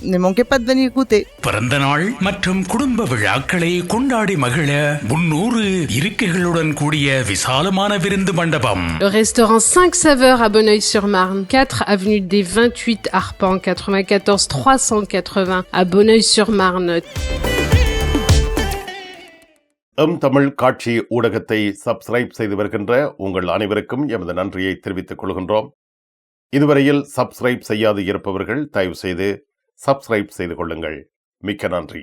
Goûter. பிறந்த நாள் மற்றும் குடும்ப விழாக்களை கொண்டாடி மகிழ முன்னூறு இருக்கைகளுடன் கூடிய விசாலமான விருந்து மண்டபம் Le restaurant 5 saveurs à Bonneuil-sur-Marne, 4 avenue des 28 Arpents, 94 380 à Bonneuil-sur-Marne. எம் தமிழ் காட்சி ஊடகத்தை சப்ஸ்கிரைப் செய்து வருகின்ற உங்கள் அனைவருக்கும் எமது நன்றியை தெரிவித்துக் கொள்கின்றோம் இதுவரையில் சப்ஸ்கிரைப் செய்யாது இருப்பவர்கள் தயவு செய்து சப்ஸ்கிரைப் செய்து கொள்ளுங்கள். மிக்க நன்றி.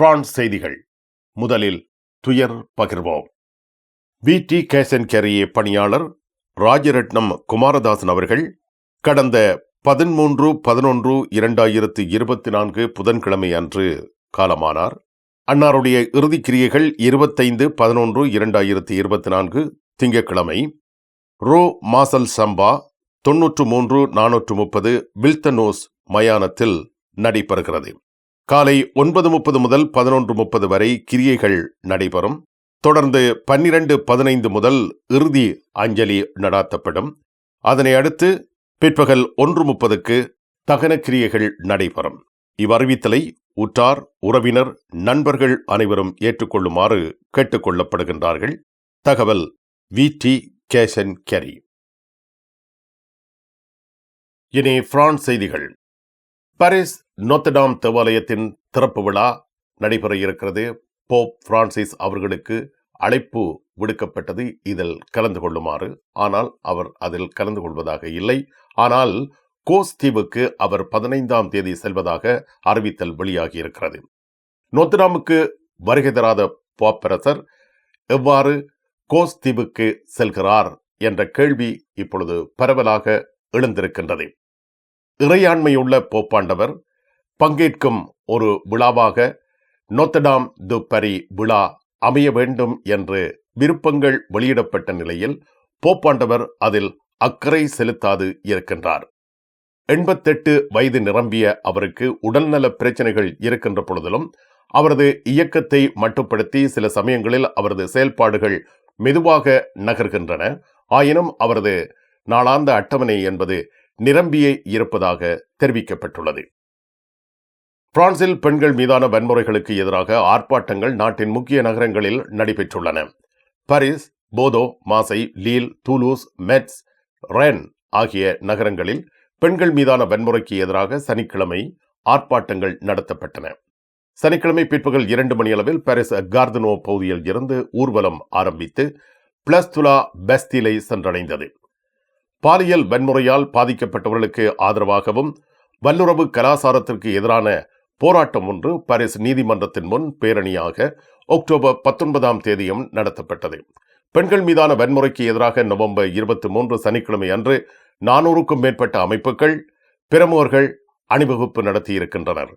பிரான்ஸ் செய்திகள். முதலில் துயர் பகிர்வோம். வி. டி. கேசன் கேரியே பணியாளர் ராஜரட்னம் குமாரதாசன் அவர்கள் கடந்த பதிமூன்று பதினொன்று இரண்டாயிரத்து இருபத்தி நான்கு புதன்கிழமை அன்று காலமானார். அன்னாருடைய இறுதிக் கிரியைகள் இருபத்தைந்து பதினொன்று இரண்டாயிரத்து இருபத்தி நான்கு திங்கட்கிழமை. ரோ. மாசல் சம்பா தொன்னூற்று மூன்று நானூற்று முப்பது வில்தனோஸ் மயானத்தில் நடைபெறுகிறது. காலை ஒன்பது முப்பது முதல் பதினொன்று முப்பது வரை கிரியைகள் நடைபெறும். தொடர்ந்து பன்னிரண்டு பதினைந்து முதல் இறுதி அஞ்சலி நடாத்தப்படும். அதனை அடுத்து பிற்பகல் ஒன்று முப்பதுக்கு தகன கிரியைகள் நடைபெறும். இவ்வறிவித்தலை உற்றார் உறவினர் நண்பர்கள் அனைவரும் ஏற்றுக்கொள்ளுமாறு கேட்டுக்கொள்ளப்படுகின்றார்கள். தகவல் வி. டி. கேசன் கெரி. இனி பிரான்ஸ் செய்திகள். பாரிஸ் நோத்தடாம் தேவாலயத்தின் திறப்பு விழா நடைபெற இருக்கிறது. போப் பிரான்சிஸ் அவர்களுக்கு அழைப்பு விடுக்கப்பட்டது. இதில் கலந்து கொள்ளுமாறு. ஆனால் அவர் அதில் கலந்து கொள்வதாக இல்லை. ஆனால் கோஸ் தீவுக்கு அவர் பதினைந்தாம் தேதி செல்வதாக அறிவித்தல் வெளியாகி இருக்கிறது நோத்தடாமுக்கு வருகை தராத போப்பரசர் எவ்வாறு கோஸ் தீவுக்கு செல்கிறார் என்ற கேள்வி இப்பொழுது பரவலாக எழுந்திருக்கின்றது. இறையாண்மையுள்ள போப்பாண்டவர் பங்கேற்கும் ஒரு விழாவாக நோத்தடாம் து பரி விழா அமைய வேண்டும் என்று விருப்பங்கள் வெளியிடப்பட்ட நிலையில் போப்பாண்டவர் அதில் அக்கறை செலுத்தாது இருக்கின்றார். எண்பத்தெட்டு வயது நிரம்பிய அவருக்கு உடல்நல பிரச்சனைகள் இருக்கின்ற பொழுதிலும் அவரது இயக்கத்தை மட்டுப்படுத்தி சில சமயங்களில் அவரது செயல்பாடுகள் மெதுவாக நகர்கின்றன. ஆயினும் அவரது நாளாந்த அட்டவணை என்பது நிரம்பியே இருப்பதாக தெரிவிக்கப்பட்டுள்ளது. பிரான்சில் பெண்கள் மீதான வன்முறைகளுக்கு எதிராக ஆர்ப்பாட்டங்கள் நாட்டின் முக்கிய நகரங்களில் நடைபெற்றுள்ளன. பாரிஸ் போதோ மாசை லீல் தூலூஸ் மெட்ஸ் ரென் ஆகிய நகரங்களில் பெண்கள் மீதான வன்முறைக்கு எதிராக சனிக்கிழமை ஆர்ப்பாட்டங்கள் நடத்தப்பட்டன. சனிக்கிழமை பிற்பகல் இரண்டு மணியளவில் பாரிஸ் கார்தனோ பகுதியில் இருந்து ஊர்வலம் ஆரம்பித்து பிளஸ்துலா பெஸ்திலை சென்றடைந்தது. பாலியல் வன்முறையால் பாதிக்கப்பட்டவர்களுக்கு ஆதரவாகவும் வல்லுறவு கலாசாரத்திற்கு எதிரான போராட்டம் ஒன்று பாரிஸ் நீதிமன்றத்தின் முன் பேரணியாக அக்டோபர் பத்தொன்பதாம் தேதியும் நடத்தப்பட்டது. பெண்கள் மீதான வன்முறைக்கு எதிராக நவம்பர் இருபத்தி மூன்று சனிக்கிழமை அன்று நானூறுக்கும் மேற்பட்ட அமைப்புகள் பிரமுகர்கள் அணிவகுப்பு நடத்தியிருக்கின்றனர்.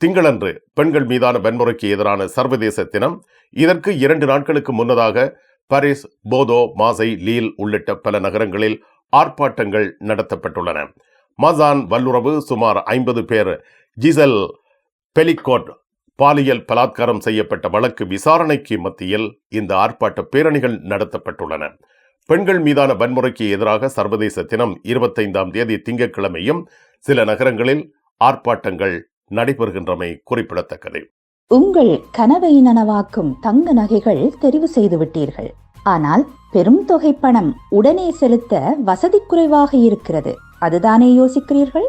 திங்களன்று பெண்கள் மீதான வன்முறைக்கு எதிரான சர்வதேச தினம். இதற்கு இரண்டு நாட்களுக்கு முன்னதாக பாரிஸ் போதோ மாசை லீல் உள்ளிட்ட பல நகரங்களில் ஆர்ப்பாட்டங்கள் நடத்தப்பட்டுள்ளன. மசான் வல்லுறவு சுமார் ஐம்பது பேர் ஜிசல் பெலிகோட் பாலியல் பலாத்காரம் செய்யப்பட்ட வழக்கு விசாரணைக்கு மத்தியில் இந்த ஆர்ப்பாட்ட பேரணிகள் நடத்தப்பட்டுள்ளன. பெண்கள் மீதான வன்முறைக்கு எதிராக சர்வதேச தினம் இருபத்தைந்தாம் தேதி திங்கட்கிழமையும் சில நகரங்களில் ஆர்ப்பாட்டங்கள் நடைபெறுகின்றமை குறிப்பிடத்தக்கது. உங்கள் கனவை நனவாக்கும் தங்க நகைகள் தெரிவு செய்து விட்டீர்கள். ஆனால் பெரும் தொகை பணம் உடனே செலுத்த வசதி குறைவாக இருக்கிறது. அதுதானே யோசிக்கிறீர்கள்?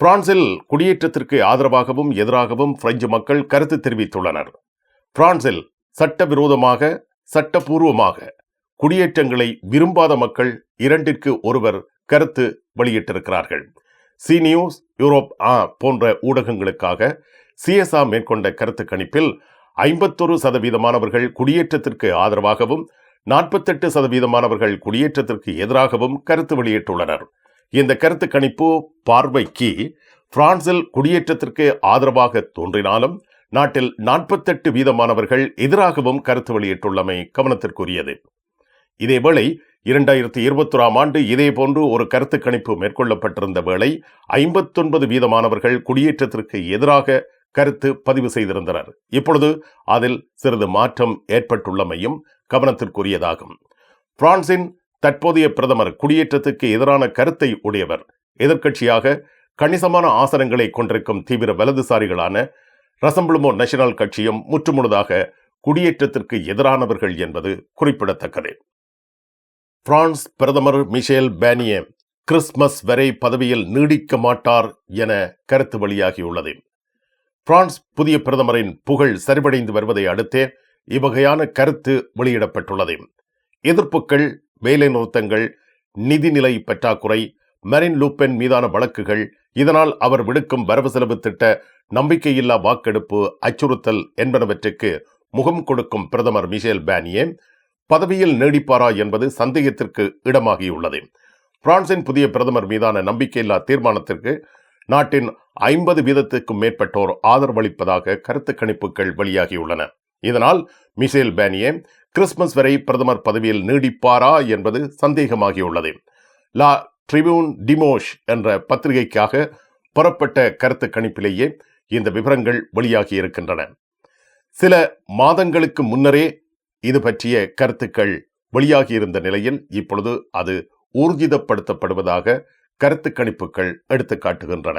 பிரான்சில் குடியேற்றத்திற்கு ஆதரவாகவும் எதிராகவும் பிரெஞ்சு மக்கள் கருத்து தெரிவித்துள்ளனர். பிரான்சில் சட்டவிரோதமாக சட்டபூர்வமாக குடியேற்றங்களை விரும்பாத மக்கள் இரண்டிற்கு ஒருவர் கருத்து வெளியிட்டிருக்கிறார்கள். சி நியூஸ் யூரோப் ஆ போன்ற ஊடகங்களுக்காக சிஎஸ்ஆ மேற்கொண்ட கருத்து கணிப்பில் ஐம்பத்தொரு சதவீதமானவர்கள் குடியேற்றத்திற்கு ஆதரவாகவும் நாற்பத்தெட்டு சதவீதமானவர்கள் குடியேற்றத்திற்கு எதிராகவும் கருத்து வெளியிட்டுள்ளனர். இந்த கருத்து கணிப்பு பார்வைக்கு பிரான்சில் குடியேற்றத்திற்கு ஆதரவாக தோன்றினாலும் நாட்டில் நாற்பத்தெட்டு வீதமானவர்கள் எதிராகவும் கருத்து வெளியிட்டுள்ளமை கவனத்திற்குரியது. இதேவேளை இரண்டாயிரத்தி இருபத்தொராம் ஆண்டு இதேபோன்று ஒரு கருத்து கணிப்பு மேற்கொள்ளப்பட்டிருந்த வேளை ஐம்பத்தொன்பது வீதமானவர்கள் குடியேற்றத்திற்கு எதிராக கருத்து பதிவு செய்திருந்தனர். இப்பொழுது அதில் சிறிது மாற்றம் ஏற்பட்டுள்ளமையும் கவனத்திற்குரியதாகும். பிரான்சின் தற்போதைய பிரதமர் குடியேற்றத்துக்கு எதிரான கருத்தை உடையவர். எதிர்க்கட்சியாக கணிசமான ஆசனங்களை கொண்டிருக்கும் தீவிர வலதுசாரிகளான ரசம்பிளுமோ நேஷனல் கட்சியும் முற்றுமுழுதாக குடியேற்றத்திற்கு எதிரானவர்கள் என்பது குறிப்பிடத்தக்கது. பிரான்ஸ் பிரதமர் மிஷேல் பேனியே கிறிஸ்துமஸ் வரை பதவியில் நீடிக்க மாட்டார் என கருத்து வெளியாகியுள்ளது. பிரான்ஸ் புதிய பிரதமரின் புகழ் சரிவடைந்து வருவதை அடுத்தே இவ்வகையான கருத்து வெளியிடப்பட்டுள்ளது. எதிர்ப்புகள் வேலைநிறுத்தங்கள் நிதிநிலை பற்றாக்குறை மெரின் லூப்பென் மீதான வழக்குகள் இதனால் அவர் விடுக்கும் வரவு செலவு திட்ட நம்பிக்கையில்லா வாக்கெடுப்பு அச்சுறுத்தல் என்பனவற்றுக்கு முகம் கொடுக்கும் பிரதமர் மிஷேல் பேனியே பதவியில் நீடிப்பாரா என்பது சந்தேகத்திற்கு இடமாகியுள்ளது. பிரான்சின் புதிய பிரதமர் மீதான நம்பிக்கையில்லா தீர்மானத்திற்கு நாட்டின் ஐம்பது வீதத்துக்கும் மேற்பட்டோர் ஆதரவளிப்பதாக கருத்து கணிப்புகள் வெளியாகியுள்ளன. இதனால் மிஷேல் பேனியே கிறிஸ்துமஸ் வரை பிரதமர் பதவியில் நீடிப்பாரா என்பது சந்தேகமாகியுள்ளது. லா ட்ரிபியூன் டிமோஷ் என்ற பத்திரிகைக்காக புறப்பட்ட கருத்து கணிப்பிலேயே இந்த விவரங்கள் வெளியாகி இருக்கின்றன. சில மாதங்களுக்கு முன்னரே இது பற்றிய கருத்துக்கள் வெளியாகியிருந்த நிலையில் இப்பொழுது அது ஊர்ஜிதப்படுத்தப்படுவதாக கருத்து கணிப்புகள் எடுத்து காட்டுகின்றன.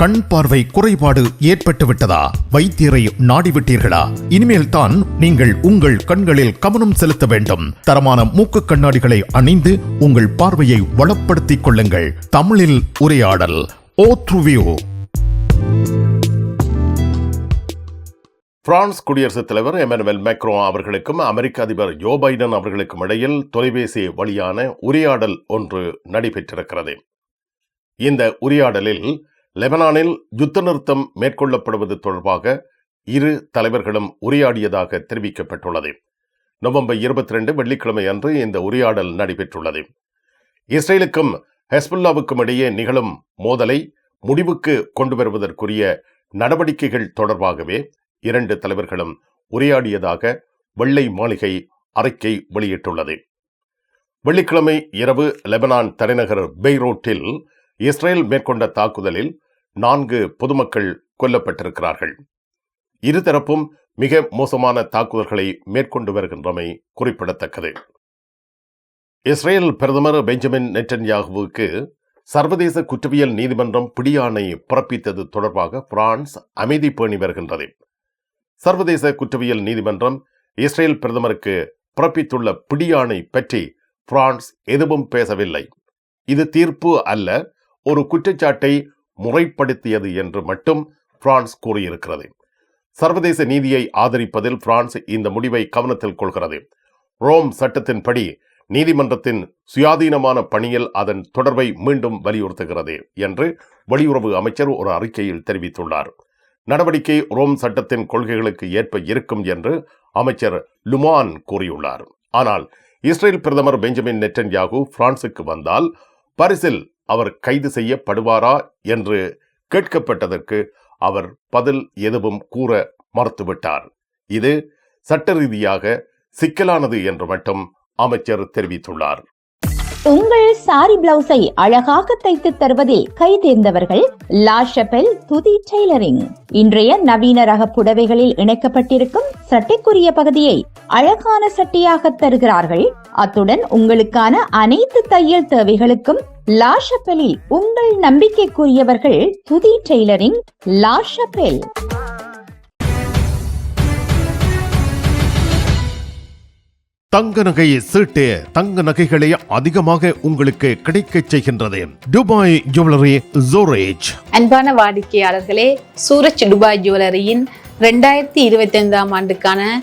கண் பார்வை குறைபாடு ஏற்பட்டு விட்டதா வைத்தியரை நாடிவிட்டீர்களா? இனிமேல் தான் நீங்கள் உங்கள் கண்களில் கவனம் செலுத்த வேண்டும். தரமான மூக்கு கண்ணாடிகளை அணிந்து உங்கள் பார்வையை வளப்படுத்திக் கொள்ளுங்கள். தமிழில் உரையாடல் ஓத்ருவியோ பிரான்ஸ் குடியரசுத் தலைவர் எமனுவல் மேக்ரோ அவர்களுக்கும் அமெரிக்க அதிபர் ஜோ பைடன் அவர்களுக்கும் இடையில் தொலைபேசி வழியான உரையாடல் ஒன்று நடைபெற்றிருக்கிறது. இந்த உரையாடலில் லெபனானில் யுத்த நிறுத்தம் மேற்கொள்ளப்படுவது தொடர்பாக இரு தலைவர்களும் உரையாடியதாக தெரிவிக்கப்பட்டுள்ளது. நவம்பர் இருபத்தி ரெண்டு வெள்ளிக்கிழமை அன்று இந்த உரையாடல் நடைபெற்றுள்ளது. இஸ்ரேலுக்கும் ஹெஸ்புல்லாவுக்கும் இடையே நிகழும் மோதலை முடிவுக்கு கொண்டு வருவதற்குரிய நடவடிக்கைகள் தொடர்பாகவே இரண்டு தலைவர்களும் உரையாடியதாக வெள்ளை மாளிகை அறிக்கை வெளியிட்டுள்ளது. வெள்ளிக்கிழமை இரவு லெபனான் தலைநகர் பெய்ரோட்டில் இஸ்ரேல் மேற்கொண்ட தாக்குதலில் நான்கு பொதுமக்கள் கொல்லப்பட்டிருக்கிறார்கள். இருதரப்பும் மிக மோசமான தாக்குதல்களை மேற்கொண்டு வருகின்றமை குறிப்பிடத்தக்கது. இஸ்ரேல் பிரதமர் பெஞ்சமின் நெட்டன்யாகுவுக்கு சர்வதேச குற்றவியல் நீதிமன்றம் பிடியாணை பிறப்பித்தது தொடர்பாக பிரான்ஸ் அமைதி பேணி வருகின்றது. சர்வதேச குற்றவியல் நீதிமன்றம் இஸ்ரேல் பிரதமருக்கு பிறப்பித்துள்ள பிடியாணை பற்றி பிரான்ஸ் எதுவும் பேசவில்லை. இது தீர்ப்பு அல்ல ஒரு குற்றச்சாட்டை முறைப்படுத்தியது என்று மட்டும் பிரான்ஸ் கூறியிருக்கிறது. சர்வதேச நீதியை ஆதரிப்பதில் பிரான்ஸ் இந்த முடிவை கவனத்தில் கொள்கிறது. ரோம் சட்டத்தின்படி நீதிமன்றத்தின் சுயாதீனமான பணியில் அதன் தொடர்பை மீண்டும் வலியுறுத்துகிறது என்று வெளியுறவு அமைச்சர் ஒரு அறிக்கையில் தெரிவித்துள்ளார். நடவடிக்கை ரோம் சட்டத்தின் கொள்கைகளுக்கு ஏற்ப இருக்கும் என்று அமைச்சர் லுமான் கூறியுள்ளார். ஆனால் இஸ்ரேல் பிரதமர் பெஞ்சமின் நெட்டன்யாகு பிரான்சுக்கு வந்தால் பரிசில் அவர் கைது செய்யப்படுவாரா என்று கேட்கப்பட்டதற்கு அவர் பதில் எதுவும் கூற மறுத்துவிட்டார். இது சட்ட ரீதியாக சிக்கலானது என்று மட்டும் அமைச்சர் தெரிவித்துள்ளார். உங்கள் சாரி பிளவுஸை அழகாக தைத்து தருவதில் கைதேர்ந்தவர்கள் லா துதி டெய்லரிங். இன்றைய நவீன ரக புடவைகளில் இணைக்கப்பட்டிருக்கும் சட்டைக்குரிய பகுதியை அழகான சட்டையாக தருகிறார்கள். அத்துடன் உங்களுக்கான அனைத்து தையல் தேவைகளுக்கும் லா ஷபெலில் உங்கள் நம்பிக்கைக்குரியவர்கள் துதி டெய்லரிங் லா ஷபெல் தங்க நகை சீட்டு தங்க நகைகளை அதிகமாக உங்களுக்கு கிடைக்கச் செய்கின்றது. துபாய் ஜுவல்லரி ஜோரேஜ் அன்பான வாடிக்கையாளர்களே சூரஜ் துபாய் ஜுவல்லரியின் ரெண்டாயிரத்தி இருபத்தி ஐந்தாம் ஆண்டுக்கான